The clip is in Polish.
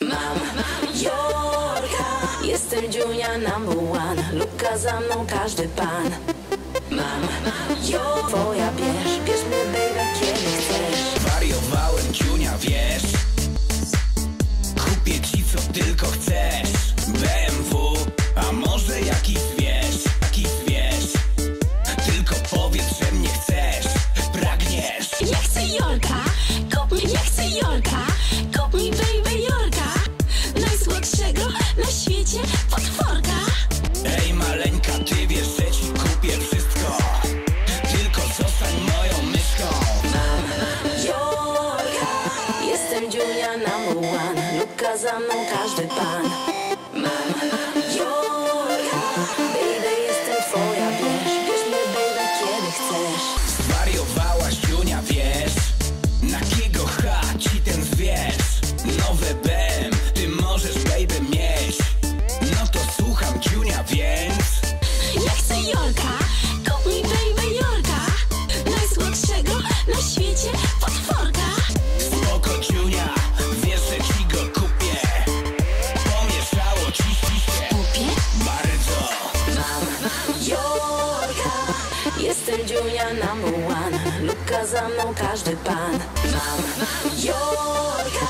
Mam Jorka Jestem Dziunia number one. Luka za mną każdy pan. Mam Jorka Twoja bierz, bierz mnie baby kiedy chcesz. Wariowałem ciunia, wiesz? Kupię ci co tylko chcesz. BMW, a może jakiś wiesz Jakiś wiesz? Tylko powiedz, że mnie chcesz. Pragniesz. Ja chcę Jorka, Jorka. Kup mi baby Jorka. Najsłodszego na świecie potworka. Ej maleńka, ty wiesz, że ci kupię wszystko. Tylko zostań moją myszką. Jorka. Jestem Dziunia number one Luka za mną każdy pan Dziunia number one. Luka za mną każdy pan. Mam Jorka